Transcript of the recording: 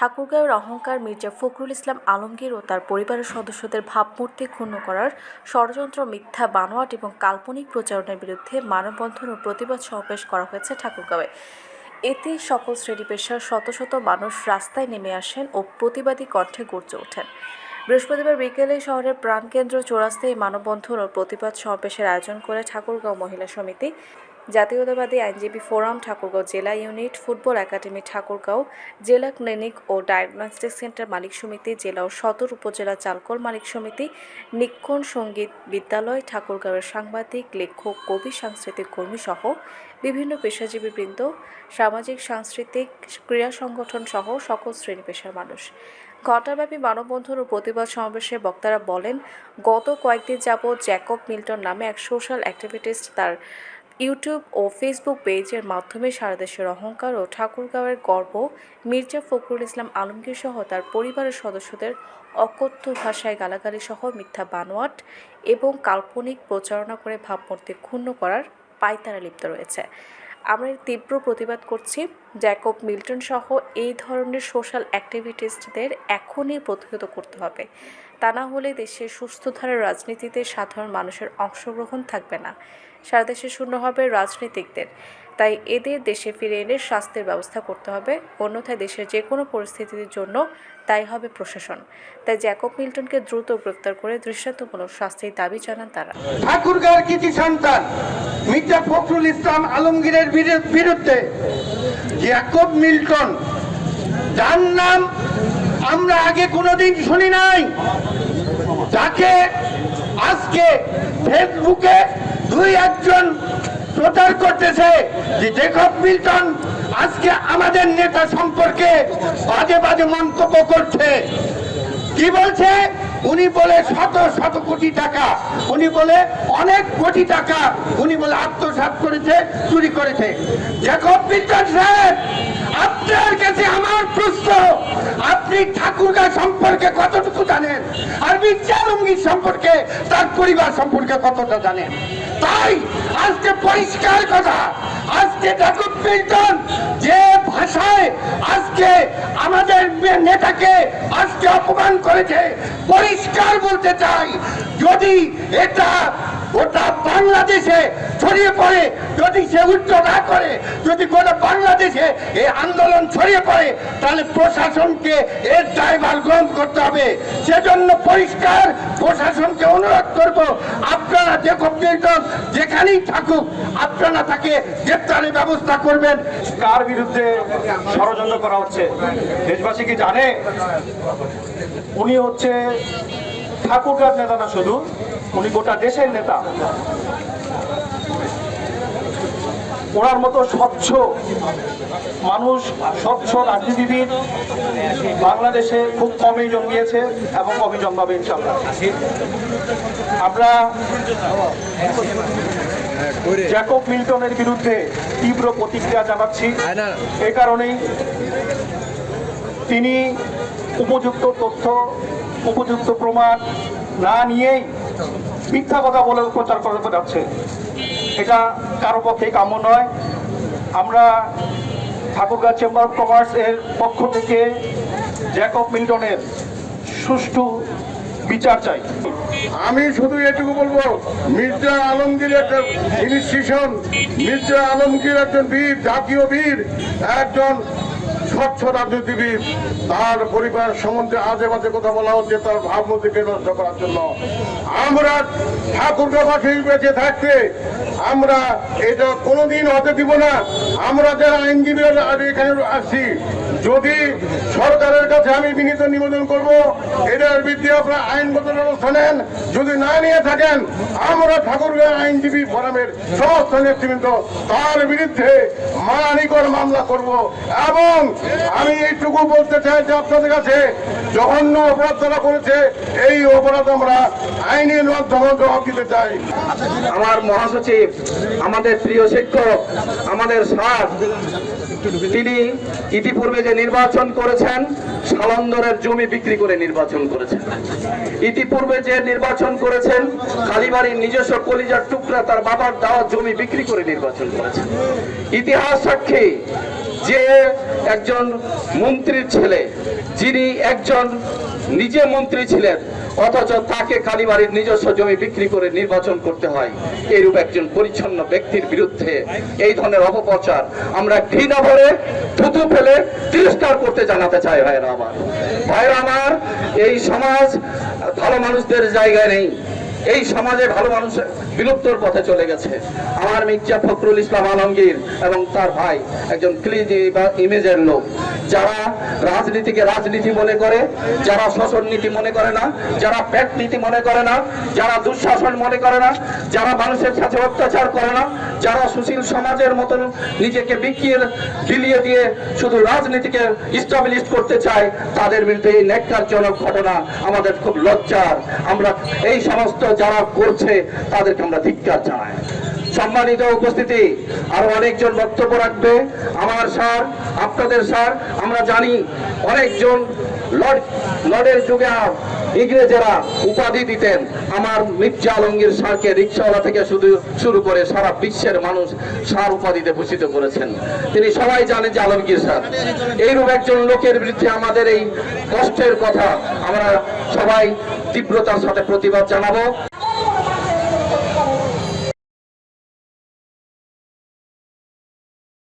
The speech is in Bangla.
ঠাকুরগাঁওয়ের অহংকার মির্জা ফখরুল ইসলাম আলমগীর ও তার পরিবারের সদস্যদের ভাবমূর্তি ক্ষুণ্ণ করার ষড়যন্ত্র, মিথ্যা, বানোয়াট এবং কাল্পনিক প্রচারণার বিরুদ্ধে মানববন্ধন ও প্রতিবাদ সমাবেশ করা হয়েছে ঠাকুরগাঁওয়ে। এতে সকল শ্রেণি পেশার শত শত মানুষ রাস্তায় নেমে আসেন ও প্রতিবাদী কণ্ঠে গর্জে ওঠেন। বৃহস্পতিবার বিকেলে শহরের প্রাণকেন্দ্র চৌরাস্তায় এই মানববন্ধন ও প্রতিবাদ সমাবেশের আয়োজন করে ঠাকুরগাঁও মহিলা সমিতি, জাতীয়তাবাদী আইনজীবী ফোরাম ঠাকুরগাঁও জেলা ইউনিট, ফুটবল একাডেমি ঠাকুরগাঁও জেলা ক্লিনিক ও ডায়াগনস্টিক সেন্টার মালিক সমিতি, জেলা ও সদর উপজেলা চালকল মালিক সমিতি, নিক্ষণ সংগীত বিদ্যালয়, ঠাকুরগাঁওয়ের সাংবাদিক, লেখক, কবি, সাংস্কৃতিক কর্মী সহ বিভিন্ন পেশাজীবীবৃন্দ সামাজিক, সাংস্কৃতিক ক্রীড়া সংগঠন সহ সকল শ্রেণি পেশার মানুষ। ঘণ্টাব্যাপী মানববন্ধন ও প্রতিবাদ সমাবেশে বক্তারা বলেন, গত কয়েকদিন যাবৎ জ্যাকব মিল্টন নামে এক সোশ্যাল অ্যাক্টিভিটিস্ট তার ইউটিউব ও ফেসবুক পেজের মাধ্যমে সারা দেশের অহংকার ও ঠাকুরগাঁওয়ের গর্ব মির্জা ফখরুল ইসলাম আলমগীর সহ তার পরিবারের সদস্যদের অকথ্য ভাষায় গালাগালি সহ মিথ্যা বানোয়াট এবং কাল্পনিক প্রচারণা করে ভাবমূর্তি ক্ষুণ্ণ করার পায়তারা লিপ্ত রয়েছে। আমরা তীব্র প্রতিবাদ করছি। জ্যাকব মিল্টন সহ এই ধরনের সোশ্যাল অ্যাক্টিভিটিস্টদের এখনই প্রতিহত করতে হবে। তা না হলে দেশের সুস্থ ধারার রাজনীতিতে সাধারণ মানুষের অংশগ্রহণ থাকবে না। সারা দেশে শূন্য হবে রাজনীতিকদের। তাই এদের দেশে ফিরে এনে স্বাস্থ্যের ব্যবস্থা করতে হবে। অন্যথায় দেশের যে কোনো পরিস্থিতির জন্য তাই হবে প্রশাসন। তাই জ্যাকব মিল্টনকে দ্রুত গ্রেফতার করে দৃষ্টান্তমূলক শাস্তির দাবি জানান তারা। ঠাকুরগাঁর কৃতি সন্তান মির্জা ফখরুল ইসলাম আলমগীরের বিরু- বিরুদ্ধে জ্যাকব মিল্টন, যার নাম আমরা আগে কোনোদিন শুনি নাই তাকে আজকে ফেসবুকে দুই একজন প্রচার করতেছে যে জেকব মিল্টন আজকে আমাদের নেতা সম্পর্কে বাজে বাজে মন্তব্য করছে। কি বলছে? উনি বলে শত শত কোটি টাকা। উনি বলে অনেক কোটি টাকা উনি বলে আত্মসাৎ করেছে, চুরি করেছে। জেকব মিল্টন সাহেব, আপনার কাছে আমার প্রশ্ন। আপনি ঠাকুরগা সম্পর্কে কতটুকু জানেন? আর আলমগীর সম্পর্কে, তার পরিবার সম্পর্কে কতটা জানেন? তাই আজকে পরিষ্কার কথা, আজকে ঠাকুর মিল্টন যে ভাষায় আজকে আমাদের নেতাকে আজকে অপমান করেছে, পরিষ্কার বলতে চাই, যদি এটা গোটা বাংলাদেশে ছড়িয়ে পড়ে, যদি সে উচ্চ না করে, যদি গোটা বাংলাদেশে এই আন্দোলন ছড়িয়ে পড়ে, তাহলে প্রশাসনকে এর দায়ভার গ্রহণ করতে হবে। সেজন্য পরিষ্কার প্রশাসনকে অনুরোধ করব, আপনারা যে কম্পিউটার যেখানেই থাকুক, আপনারা তাকে গ্রেপ্তারের ব্যবস্থা করবেন। কার বিরুদ্ধে ষড়যন্ত্র করা হচ্ছে? দেশবাসী কি জানে? উনি হচ্ছে ঠাকুরগার নেতা না শুধু উনি গোটা দেশের নেতা। ওনার মতো স্বচ্ছ মানুষ স্বচ্ছ রাজনীতিবিদ বাংলাদেশে খুব কমই জন্মিয়েছে এবং কমই জন্মাবে ইনশাল্লাহ আমরা জ্যাকব মিল্টনের বিরুদ্ধে তীব্র প্রতিক্রিয়া জানাচ্ছি। এ কারণেই তিনি উপযুক্ত তথ্য, উপযুক্ত প্রমাণ না নিয়েই মিথ্যা কথা বলে প্রচার করতে যাচ্ছে। এটা কারও পক্ষে কাম্য নয়। আমরা ঠাকুরগাঁ চেম্বার অফ কমার্স এর পক্ষ থেকে জ্যাকব মিল্টনের সুষ্ঠু বিচার চাই। আমি শুধু এটুকু বলব, মির্জা আলমগীর একটা ইনস্টিটিউশন মির্জা আলমগীর একজন বীর, জাতীয় বীর, একজন স্বচ্ছ রাজনীতিবিদ, তার পরিবার সম্বন্ধে আজে বাজে কথা বলা হচ্ছে, তার ভাবমূর্তিকে নষ্ট করার জন্য। আমরা ঠাকুরগাঁবাসী বেঁচে থাকতে আমরা এটা কোনোদিন হতে দিব না। আমরা যারা আইনজীবীরা আজ এখানে আসছি, যদি সরকারের কাছে আমি বিনীত নিবেদন করব, এটার বিরুদ্ধে আপনারা আইনগত ব্যবস্থা নেন। যদি না নিয়ে থাকেন, আমরা ঠাকুরগাঁ আইনজীবী ফোরামের সমস্ত নেতৃবৃন্দ, তার বিরুদ্ধে করব এবং আমি এইটুকু বলতে চাই যে আপনাদের কাছে জঘন্য অপরাধ তারা করেছে, এই অপরাধ আমরা আইনের মাধ্যমে জবাব দিতে চাই। আমার মহাসচিব, আমাদের প্রিয় শিক্ষক, আমাদের স্যার, তিনি ইতিপূর্বে যে নির্বাচন করেছেন, সালন্দরের জমি বিক্রি করে নির্বাচন করেছেন। ইতিপূর্বে যে নির্বাচন করেছেন, কালীবাড়ির নিজস্ব কলিজার টুকরা তার বাবার দেওয়া জমি বিক্রি করে নির্বাচন করেছেন। ইতিহাস সাক্ষী যে একজন মন্ত্রীর ছেলে, যিনি একজন নিজে মন্ত্রী ছিলেন, অথচ তাকে কালীবাড়ির নিজস্ব জমি বিক্রি করে নির্বাচন করতে হয়, এইরূপ একজন পরিচ্ছন্ন ব্যক্তির বিরুদ্ধে এই ধরনের অপপ্রচার আমরা ঘৃণা ভরে, থুতু ফেলে তিরস্কার করতে জানাতে চাই ভাইরা আমার। ভাইরা আমার, এই সমাজ ভালো মানুষদের জায়গায় নেই। এই সমাজে ভালো মানুষ বিলুপ্তর পথে চলে গেছে। আমার মির্জা ফখরুল ইসলাম আলমগীর এবং তার ভাই একজন ক্লিজি বা ইমেজের লোক। যারা রাজনীতিকে রাজনীতি মনে করে, যারা শোষণ নীতি মনে করে না, যারা পেট নীতি মনে করে না, যারা দুঃশাসন মনে করে না, যারা মানুষের সাথে অত্যাচার করে না, যারা সুশীল সমাজের মতন নিজেকে বিকিয়ে, বিলিয়ে দিয়ে শুধু রাজনীতিকে স্টাবলিশ করতে চায়, তাদের বিরুদ্ধে এই ন্যাক্কারজনক ঘটনা আমাদের খুব লজ্জার। আমরা এই সমস্ত যারা করছে, তাদেরকে আমরা ধিক্কার জানাই। সম্মানিত উপস্থিতি, আরও অনেকজন বক্তব্য রাখবে। আমার স্যার, আপনাদের স্যার, আমরা জানি অনেকজন লর্ডের যুগে ইংরেজেরা উপাধি দিতেন। আমার মির্জা আলমগীর স্যারকে রিক্সাওয়ালা থেকে শুধু, শুরু করে সারা বিশ্বের মানুষ সার উপাধিতে ভূষিত করেছেন। তিনি সবাই জানেন যে আলমগীর স্যার। এইরূপ একজন লোকের বিরুদ্ধে আমাদের এই কষ্টের কথা আমরা সবাই তীব্রতার সাথে প্রতিবাদ জানাব।